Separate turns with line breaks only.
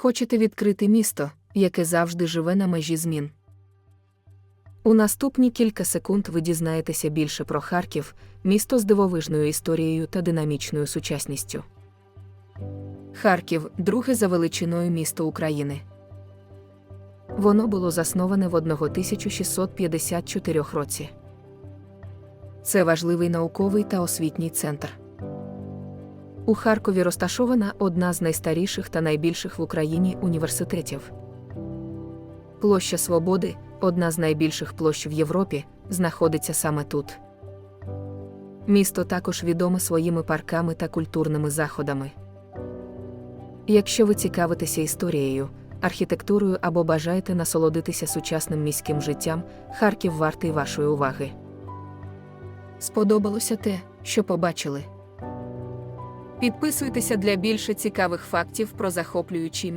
Хочете відкрити місто, яке завжди живе на межі змін. У наступні кілька секунд ви дізнаєтеся більше про Харків, місто з дивовижною історією та динамічною сучасністю. Харків друге за величиною місто України. Воно було засноване в 1654 році. Це важливий науковий та освітній центр. У Харкові розташована одна з найстаріших та найбільших в Україні університетів. Площа Свободи, одна з найбільших площ в Європі, знаходиться саме тут. Місто також відоме своїми парками та культурними заходами. Якщо ви цікавитеся історією, архітектурою або бажаєте насолодитися сучасним міським життям, Харків вартий вашої уваги. Сподобалося те, що побачили. Підписуйтеся для більше цікавих фактів про захоплюючі